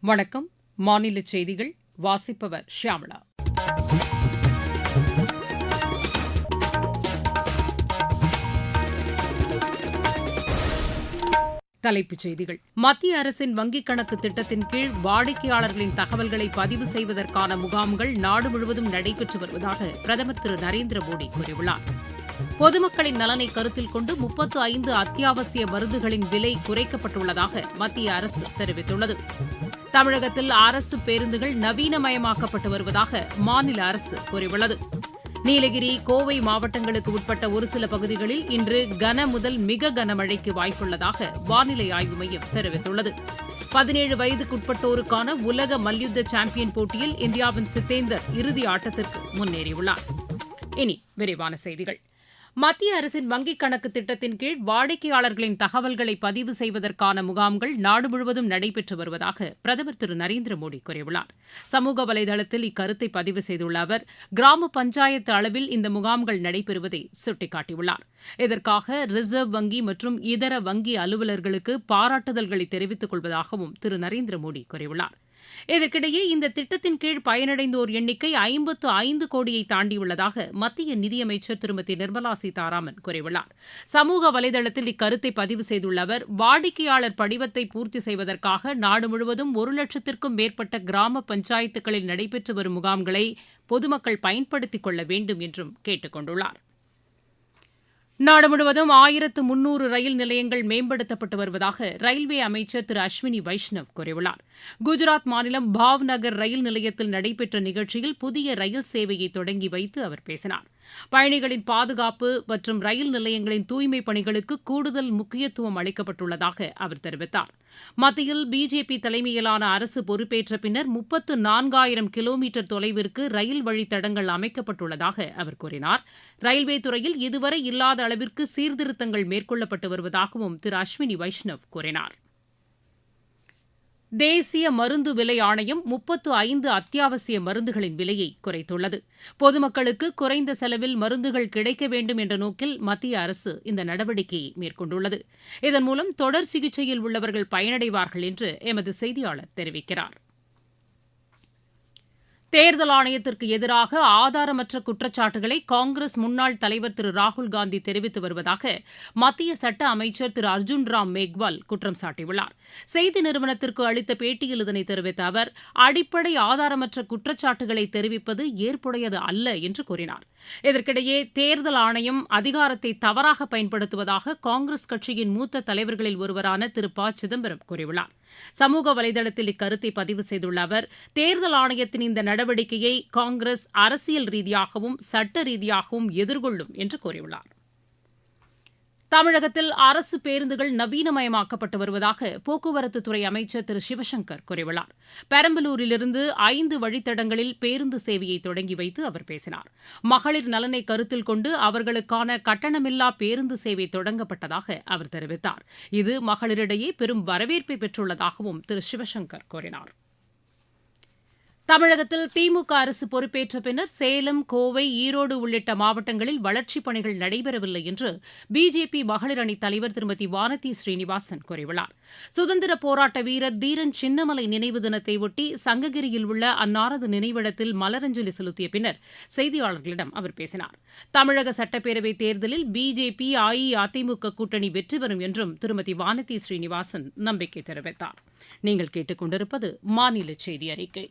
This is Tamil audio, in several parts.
வணக்கம். மாநில செய்திகள் வாசிப்பவர் ஷியாமளா. தலைப்புச் செய்திகள். மத்திய அரசின் வங்கிக் கணக்கு திட்டத்தின் கீழ் வாடிக்கையாளர்களின் தகவல்களை பதிவு செய்வதற்கான முகாம்கள் நாடு முழுவதும் நடைபெற்று வருவதாக பிரதமர் திரு நரேந்திர மோடி கூறியுள்ளார். பொதுமக்களின் நலனை கருத்தில் கொண்டு முப்பத்து ஐந்து அத்தியாவசிய மருந்துகளின் விலை குறைக்கப்பட்டுள்ளதாக மத்திய அரசு தெரிவித்துள்ளது. தமிழகத்தில் அரசு பேருந்துகள் நவீனமயமாக்கப்பட்டு வருவதாக மாநில அரசு கூறியுள்ளது. நீலகிரி கோவை மாவட்டங்களுக்கு உட்பட்ட ஒரு சில பகுதிகளில் இன்று கன முதல் மிக கனமழைக்கு வாய்ப்புள்ளதாக வானிலை ஆய்வு மையம் தெரிவித்துள்ளது. பதினேழு வயதுக்குட்பட்டோருக்கான உலக மல்யுத்த சாம்பியன் போட்டியில் இந்தியாவின் சித்தேந்தர் இறுதி ஆட்டத்திற்கு முன்னேறியுள்ளார். இனி விரிவான செய்திகள். மத்திய அரசின் வங்கிக் கணக்கு திட்டத்தின் கீழ் வாடிக்கையாளர்களின் தகவல்களை பதிவு செய்வதற்கான முகாம்கள் நாடு முழுவதும் நடைபெற்று வருவதாக பிரதமர் திரு. நரேந்திர மோடி கூறியுள்ளார். சமூக வலைதளத்தில் இக்கருத்தை பதிவு செய்துள்ள அவர் கிராம பஞ்சாயத்து அளவில் இந்த முகாம்கள் நடைபெறுவதை சுட்டிக்காட்டியுள்ளார். இதற்காக ரிசர்வ் வங்கி மற்றும் இதர வங்கி அலுவலர்களுக்கு பாராட்டுதல்களை தெரிவித்துக் கொள்வதாகவும் திரு. நரேந்திர மோடி கூறியுள்ளார். இதற்கிடையே இந்த திட்டத்தின் கீழ் பயனடைந்தோர் எண்ணிக்கை ஐம்பத்து ஐந்து கோடியை தாண்டியுள்ளதாக மத்திய நிதியமைச்சர் திருமதி நிர்மலா சீதாராமன் கூறியுள்ளார். சமூக வலைதளத்தில் இக்கருத்தை பதிவு செய்துள்ள அவர் வாடிக்கையாளர் படிவத்தை பூர்த்தி செய்வதற்காக நாடு முழுவதும் ஒரு லட்சத்திற்கும் மேற்பட்ட கிராம பஞ்சாயத்துகளில் நடைபெற்று வரும் முகாம்களை பொதுமக்கள் பயன்படுத்திக் கொள்ள வேண்டும் என்றும் கேட்டுக் கொண்டுள்ளார். நாடு முழுவதும் ஆயிரத்து முன்னூறு ரயில் நிலையங்கள் மேம்படுத்தப்பட்டு வருவதாக ரயில்வே அமைச்சர் திரு அஸ்வினி வைஷ்ணவ் கூறியுள்ளார். குஜராத் மாநிலம் பாவ்நகர் ரயில் நிலையத்தில் நடைபெற்ற நிகழ்ச்சியில் புதிய ரயில் சேவையை தொடங்கி வைத்து அவர் பேசினார். பயணிகளின் பாதுகாப்பு மற்றும் ரயில் நிலையங்களின் தூய்மைப் பணிகளுக்கு கூடுதல் முக்கியத்துவம் அளிக்கப்பட்டுள்ளதாக அவர் தெரிவித்தார். மத்தியில் பிஜேபி தலைமையிலான அரசு பொறுப்பேற்ற பின்னர் முப்பத்து நான்காயிரம் கிலோமீட்டர் தொலைவிற்கு ரயில் வழித்தடங்கள் அமைக்கப்பட்டுள்ளதாக அவர் கூறினார். ரயில்வே துறையில் இதுவரை இல்லாத அளவிற்கு சீர்திருத்தங்கள் மேற்கொள்ளப்பட்டு வருவதாகவும் திரு அஸ்வினி வைஷ்ணவ் கூறினார். தேசிய மருந்து விலை ஆணையம் முப்பத்து ஐந்து அத்தியாவசிய மருந்துகளின் விலையை குறைத்துள்ளது. பொதுமக்களுக்கு குறைந்த செலவில் மருந்துகள் கிடைக்க வேண்டும் என்ற நோக்கில் மத்திய அரசு இந்த நடவடிக்கையை மேற்கொண்டுள்ளது. இதன் மூலம் தொடர் சிகிச்சையில் உள்ளவர்கள் பயனடைவார்கள் என்று எமது செய்தியாளர் தெரிவிக்கிறார். தேர்தல் ஆணையத்திற்கு எதிராக ஆதாரமற்ற குற்றச்சாட்டுகளை காங்கிரஸ் முன்னாள் தலைவர் திரு ராகுல்காந்தி தெரிவித்து வருவதாக மத்திய சட்ட அமைச்சர் திரு அர்ஜுன் ராம் மேக்வால் குற்றம் சாட்டியுள்ளார். செய்தி நிறுவனத்திற்கு அளித்த பேட்டியில் இதனை தெரிவித்த அவர் அடிப்படை ஆதாரமற்ற குற்றச்சாட்டுகளை தெரிவிப்பது ஏற்புடையது அல்ல என்று கூறினார். இதற்கிடையே தேர்தல் ஆணையம் அதிகாரத்தை தவறாக பயன்படுத்துவதாக காங்கிரஸ் கட்சியின் மூத்த தலைவர்களில் ஒருவரான திரு ப சிதம்பரம் கூறியுள்ளார். சமூக வலைதளத்தில் இக்கருத்தை பதிவு செய்துள்ள அவர் தேர்தல் ஆணையத்தின் இந்த நடவடிக்கையை காங்கிரஸ் அரசியல் ரீதியாகவும் சட்ட ரீதியாகவும் எதிர்கொள்ளும் என்று கூறியுள்ளார். தமிழகத்தில் அரசு பேருந்துகள் நவீனமயமாக்கப்பட்டு வருவதாக போக்குவரத்துத்துறை அமைச்சர் திரு சிவசங்கர் கூறியுள்ளார். பெரம்பலூரிலிருந்து ஐந்து வழித்தடங்களில் பேருந்து சேவையை தொடங்கி வைத்து அவர் பேசினார். மகளிர் நலனை கருத்தில் கொண்டு அவர்களுக்கான கட்டணமில்லா பேருந்து சேவை தொடங்கப்பட்டதாக அவர் தெரிவித்தார். இது மகளிரிடையே பெரும் வரவேற்பை பெற்றுள்ளதாகவும் திரு சிவசங்கர் கூறினார். தமிழகத்தில் திமுக அரசு பொறுப்பேற்ற பின்னர் சேலம் கோவை ஈரோடு உள்ளிட்ட மாவட்டங்களில் வளர்ச்சிப் பணிகள் நடைபெறவில்லை என்று பிஜேபி மகளிர் அணித் தலைவர் திருமதி வானதி ஸ்ரீனிவாசன் கூறியுள்ளார். சுதந்திர போராட்ட வீரர் தீரன் சின்னமலை நினைவு தினத்தை ஒட்டி சங்ககிரியில் உள்ள அன்னாரது நினைவிடத்தில் மலரஞ்சலி செலுத்திய பின்னர் செய்தியாளர்களிடம் அவர் பேசினார். தமிழக சட்டப்பேரவைத் தேர்தலில் பிஜேபி அஇஅதிமுக கூட்டணி வெற்றி பெறும் என்றும் திருமதி வானதி ஸ்ரீனிவாசன் நம்பிக்கை தெரிவித்தார். நீங்கள் கேட்டுக் கொண்டிருப்பது மாநில செய்தி அறிக்கை.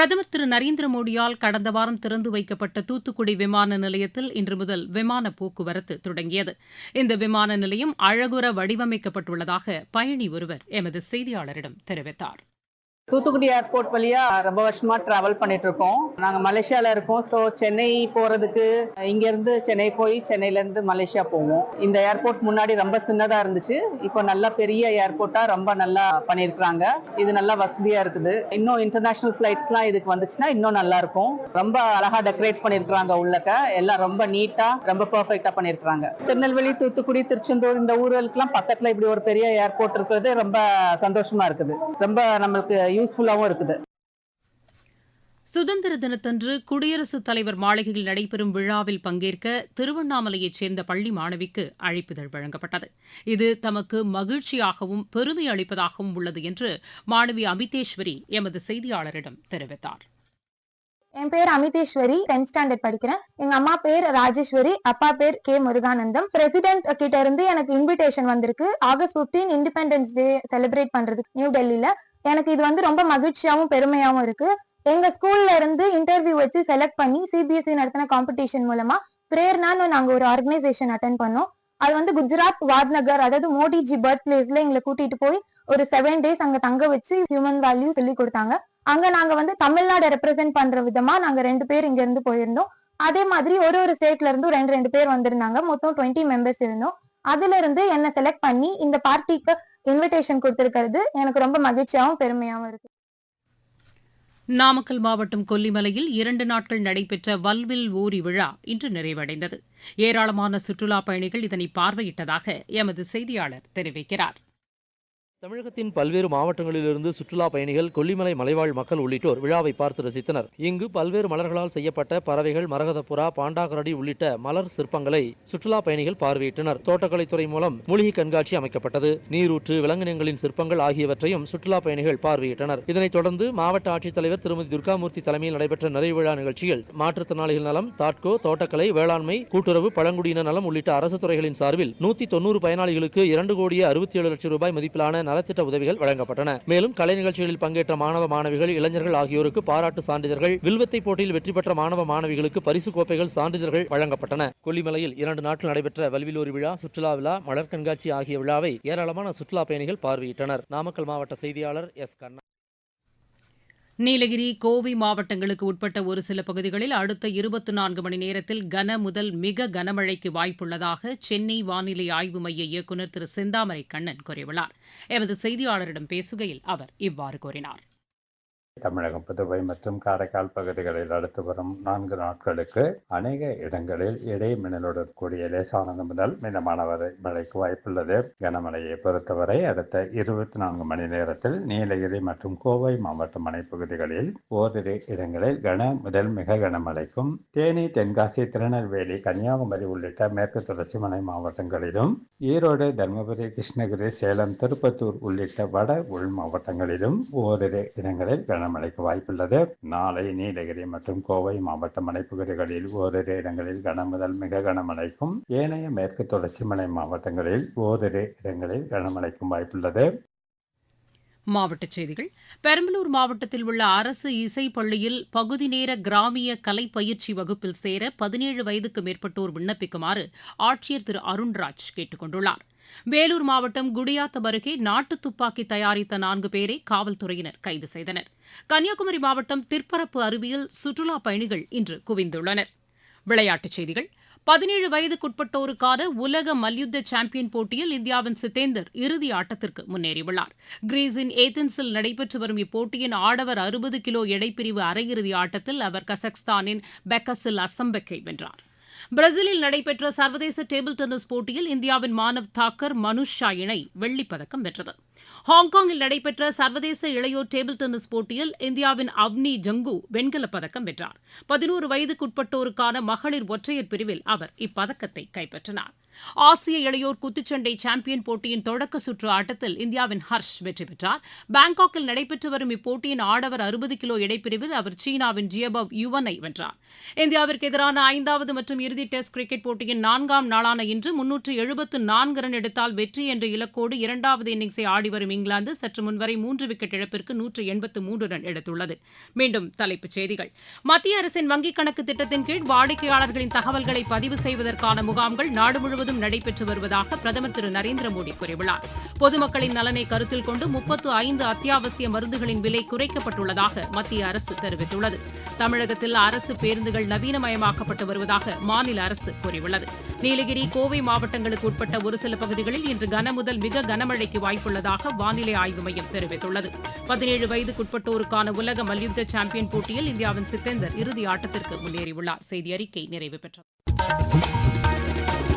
பிரதமர் திரு நரேந்திர மோடியால் கடந்த வாரம் திறந்து வைக்கப்பட்ட தூத்துக்குடி விமான நிலையத்தில் இன்று முதல் விமான போக்குவரத்து தொடங்கியது. இந்த விமான நிலையம் அழகுற வடிவமைக்கப்பட்டுள்ளதாக பயணி ஒருவர் எமது செய்தியாளரிடம் தெரிவித்தார். தூத்துக்குடி ஏர்போர்ட் வழியா ரொம்ப வருஷமா டிராவல் பண்ணிட்டு இருக்கோம் நாங்க மலேசியால இருக்கோம். ஸோ சென்னை போறதுக்கு இங்க இருந்து சென்னை போய் சென்னையில இருந்து மலேசியா போவோம். இந்த ஏர்போர்ட் முன்னாடி ரொம்ப சின்னதா இருந்துச்சு. இப்போ நல்லா பெரிய ஏர்போர்ட்டா ரொம்ப நல்லா பண்ணிருக்காங்க இது நல்லா வசதியா இருக்குது. இன்னும் இன்டர்நேஷனல் ஃபிளைட்ஸ்லாம் இதுக்கு வந்துச்சுன்னா இன்னும் நல்லா இருக்கும். ரொம்ப அழகா டெக்கரேட் பண்ணிருக்காங்க உள்ளக்க. எல்லாம் ரொம்ப நீட்டா ரொம்ப பர்ஃபெக்டா பண்ணிருக்காங்க திருநெல்வேலி தூத்துக்குடி திருச்செந்தூர் இந்த ஊர்களுக்கெல்லாம் பக்கத்துல இப்படி ஒரு பெரிய ஏர்போர்ட் இருக்கிறது ரொம்ப சந்தோஷமா இருக்குது. ரொம்ப நம்மளுக்கு யூஸ்ஃபுல்லாவும் இருக்குது. சுதந்திர தினத்தன்று குடியரசுத் தலைவர் மாளிகையில் நடைபெறும் விழாவில் பங்கேற்க திருவண்ணாமலையைச் சேர்ந்த பள்ளி மாணவிக்கு அழைப்பிதழ் வழங்கப்பட்டது. இது தமக்கு மகிழ்ச்சியாகவும் பெருமை அளிப்பதாகவும் உள்ளது என்று மாணவி அமிதேஸ்வரி எமது செய்தியாளரிடம் தெரிவித்தார். என் பேர் அமிதேஸ்வரி டென்த் ஸ்டாண்டர்ட் படிக்கிறேன். எங்க அம்மா பேர் ராஜேஸ்வரி அப்பா பேர் கே முருகானந்தம். பிரசிடென்ட் கிட்ட இருந்து எனக்கு இன்விடேஷன் வந்திருக்கு. ஆகஸ்ட் 15 இண்டிபெண்டன்ஸ் டே செலிப்ரேட் பண்றதுக்கு நியூ டெல்லியில எனக்கு இது வந்து ரொம்ப மகிழ்ச்சியாவும் பெருமையாவும் இருக்கு. எங்க ஸ்கூல்ல இருந்து இன்டர்வியூ வச்சு செலக்ட் பண்ணி சிபிஎஸ்சி நடத்தின காம்படிஷன் மூலமா பிரேர்னான்னு நாங்க ஒரு ஆர்கனைசேஷன் அட்டன் பண்ணோம். அது வந்து குஜராத் வாத்நகர் அதாவது மோடிஜி பர்த் பிளேஸ்ல எங்களை கூட்டிட்டு போய் ஒரு செவன் டேஸ் அங்க தங்க வச்சு ஹியூமன் வேல்யூ சொல்லி கொடுத்தாங்க. அங்க நாங்க வந்து தமிழ்நாடு ரெப்ரசென்ட் பண்ற விதமா நாங்க ரெண்டு பேர் இங்க இருந்து போயிருந்தோம். அதே மாதிரி ஒரு ஒரு ஸ்டேட்ல இருந்தும் ரெண்டு ரெண்டு பேர் வந்திருந்தாங்க. மொத்தம் டுவெண்ட்டி மெம்பர்ஸ் இருந்தோம். அதுல இருந்து என்ன செலக்ட் பண்ணி இந்த பார்ட்டிக்கு இன்விடேஷன் கொடுத்திருக்கிறது. எனக்கு ரொம்ப மகிழ்ச்சியாகவும் பெருமையாகவும் இருக்கு. நாமக்கல் மாவட்டம் கொல்லிமலையில் இரண்டு நாட்கள் நடைபெற்ற வல்வில் ஊரி விழா இன்று நிறைவடைந்தது. ஏராளமான சுற்றுலாப் பயணிகள் இதனை பார்வையிட்டதாக எமது செய்தியாளர் தெரிவிக்கிறார். தமிழகத்தின் பல்வேறு மாவட்டங்களிலிருந்து சுற்றுலா பயணிகள் கொல்லிமலை மலைவாழ் மக்கள் உள்ளிட்டோர் விழாவை பார்த்து ரசித்தனர். இங்கு பல்வேறு மலர்களால் செய்யப்பட்ட பறவைகள் மரகதபுரா பாண்டாகரடி உள்ளிட்ட மலர் சிற்பங்களை சுற்றுலா பயணிகள் பார்வையிட்டனர். தோட்டக்கலைத்துறை மூலம் மூலிகை கண்காட்சி அமைக்கப்பட்டது. நீரூற்று விலங்கினங்களின் சிற்பங்கள் ஆகியவற்றையும் சுற்றுலா பயணிகள் பார்வையிட்டனர். இதனைத் தொடர்ந்து மாவட்ட ஆட்சித்தலைவர் திருமதி துர்காமூர்த்தி தலைமையில் நடைபெற்ற நிறைவு விழா நிகழ்ச்சியில் மாற்றுத்திறனாளிகள் நலம் தாட்கோ தோட்டக்கலை வேளாண்மை கூட்டுறவு பழங்குடியின நலம் உள்ளிட்ட அரசு துறைகளின் சார்பில் நூத்தி தொண்ணூறு பயனாளிகளுக்கு இரண்டு கோடியே அறுபத்தி ஏழு லட்சம் ரூபாய் மதிப்பிலான நலத்திட்ட உதவிகள் வழங்கப்பட்டன. மேலும் கலை நிகழ்ச்சிகளில் பங்கேற்ற மாணவ மாணவிகள் இளைஞர்கள் ஆகியோருக்கு பாராட்டு சான்றிதழ்கள் வில்வத்தை போட்டியில் வெற்றி பெற்ற மாணவ மாணவிகளுக்கு பரிசு கோப்பைகள் சான்றிதழ்கள் வழங்கப்பட்டன. கொல்லிமலையில் இரண்டு நாட்கள் நடைபெற்ற வல்விலோரி விழா சுற்றுலா விழா மலர் கண்காட்சி ஆகிய விழாவை ஏராளமான சுற்றுலா பயணிகள் பார்வையிட்டனர். நாமக்கல் மாவட்ட செய்தியாளர் எஸ். கண்ணா நீலகிரி கோவை மாவட்டங்களுக்கு உட்பட்ட ஒரு சில பகுதிகளில் அடுத்த இருபத்தி நான்கு மணி நேரத்தில் கன முதல் மிக கனமழைக்கு வாய்ப்புள்ளதாக சென்னை வானிலை ஆய்வு மைய இயக்குநர் திரு செந்தாமரை கண்ணன் கூறியுள்ளார். எமது செய்தியாளரிடம் பேசுகையில் அவர் இவ்வாறு கூறினார். தமிழகம் புதுவை மற்றும் காரைக்கால் பகுதிகளில் அடுத்து வரும் நான்கு நாட்களுக்கு அநேக இடங்களில் இடைமின்னலுடன் கூடிய லேசானது முதல் மிதமான வரை மழைக்கு வாய்ப்புள்ளது. கனமழையை பொறுத்தவரை அடுத்த இருபத்தி நான்கு மணி நேரத்தில் நீலகிரி மற்றும் கோவை மாவட்ட மனைப்பகுதிகளில் ஓரிரு இடங்களில் கன முதல் மிக கனமழைக்கும் தேனி தென்காசி திருநெல்வேலி கன்னியாகுமரி உள்ளிட்ட மேற்கு தொடர்ச்சி மலை மாவட்டங்களிலும் ஈரோடு தருமபுரி கிருஷ்ணகிரி சேலம் திருப்பத்தூர் உள்ளிட்ட வட உள் மாவட்டங்களிலும் ஓரிரு இடங்களில் கனமழைக்கு வாய்ப்புள்ளது. நாளை நீலகிரி மற்றும் கோவை மாவட்ட மலைப்பகுதிகளில் ஓரிரு இடங்களில் கன முதல் மிக கனமழைக்கும் ஏனைய மேற்கு தொடர்ச்சி மலை மாவட்டங்களில் ஓரிரு இடங்களில் கனமழைக்கும் வாய்ப்புள்ளது. மாவட்டச் செய்திகள். பெரம்பலூர் மாவட்டத்தில் உள்ள அரசு இசை பள்ளியில் பகுதி நேர கிராமிய கலை பயிற்சி வகுப்பில் சேர பதினேழு வயதுக்கு மேற்பட்டோர் விண்ணப்பிக்குமாறு ஆட்சியர் திரு அருண்ராஜ் கேட்டுக் கொண்டுள்ளாா் வேலூர் மாவட்டம் குடியாத்தம் அருகே நாட்டு துப்பாக்கி தயாரித்த நான்கு பேரை காவல்துறையினர் கைது செய்தனர். கன்னியாகுமரி மாவட்டம் திற்பரப்பு அருவியில் சுற்றுலாப் பயணிகள் இன்று குவிந்துள்ளனர். விளையாட்டுச் செய்திகள். பதினேழு வயதுக்குட்பட்டோருக்கான உலக மல்யுத்த சாம்பியன் போட்டியில் இந்தியாவின் சித்தேந்தர் இறுதி ஆட்டத்திற்கு முன்னேறியுள்ளார். கிரீஸின் ஏதென்ஸில் நடைபெற்று வரும் இப்போட்டியின் ஆடவர் அறுபது கிலோ எடைப்பிரிவு அரையிறுதி ஆட்டத்தில் அவர் கசக்ஸ்தானின் பெக்கஸில் அசம்பெக்கை வென்றார். பிரேசிலில் நடைபெற்ற சர்வதேச டேபிள் டென்னிஸ் போட்டியில் இந்தியாவின் மானவ் தாக்கர் மனுஷ் ஷா இணை வெள்ளிப்பதக்கம் வென்றது. ஹாங்காங்கில் நடைபெற்ற சர்வதேச இளையோர் டேபிள் டென்னிஸ் போட்டியில் இந்தியாவின் அவ்னி ஜங்கு வெண்கலப் பதக்கம் வென்றார். பதினோரு வயதுக்குட்பட்டோருக்கான மகளிர் ஒற்றையர் பிரிவில் அவர் இப்பதக்கத்தை கைப்பற்றினார். ஆசிய இளையோர் குத்துச்சண்டை சாம்பியன் போட்டியின் தொடக்க சுற்று ஆட்டத்தில் இந்தியாவின் ஹர்ஷ் வெற்றி பெற்றார். பாங்காக்கில் நடைபெற்று வரும் இப்போட்டியின் ஆடவர் அறுபது கிலோ இடைப்பிரிவில் அவர் சீனாவின் ஜியபவ் யுவனை வென்றார். இந்தியாவிற்கு எதிரான ஐந்தாவது மற்றும் இறுதி டெஸ்ட் கிரிக்கெட் போட்டியின் நான்காம் நாளான இன்று முன்னூற்று எழுபத்து நான்கு ரன் எடுத்தால் வெற்றி என்ற இலக்கோடு இரண்டாவது இன்னிங்ஸை ஆடிவரும் இங்கிலாந்து சற்று முன்வரை மூன்று விக்கெட் இழப்பிற்கு நூற்று எண்பத்து மூன்று ரன் எடுத்துள்ளது. மீண்டும் தலைப்புச் செய்திகள். மத்திய அரசின் வங்கிக் கணக்கு திட்டத்தின் கீழ் வாடிக்கையாளர்களின் தகவல்களை பதிவு செய்வதற்கான முகாம்கள் நாடு முழுவதும் முழுவதும் நடைபெற்று வருவதாக பிரதமர் திரு நரேந்திர மோடி கூறியுள்ளார். பொதுமக்களின் நலனை கருத்தில் கொண்டு முப்பத்து ஐந்து அத்தியாவசிய மருந்துகளின் விலை குறைக்கப்பட்டுள்ளதாக மத்திய அரசு தெரிவித்துள்ளது. தமிழகத்தில் அரசு பேருந்துகள் நவீனமயமாக்கப்பட்டு வருவதாக மாநில அரசு கூறியுள்ளது. நீலகிரி கோவை மாவட்டங்களுக்கு உட்பட்ட ஒரு சில பகுதிகளில் இன்று கனமுதல் மிக கனமழைக்கு வாய்ப்புள்ளதாக வானிலை ஆய்வு மையம் தெரிவித்துள்ளது. பதினேழு வயதுக்குட்பட்டோருக்கான உலக மல்யுத்த சாம்பியன் போட்டியில் இந்தியாவின் சித்தேந்தர் இறுதி ஆட்டத்திற்கு முன்னேறியுள்ளார். செய்தி அறிக்கை நிறைவு பெற்றது.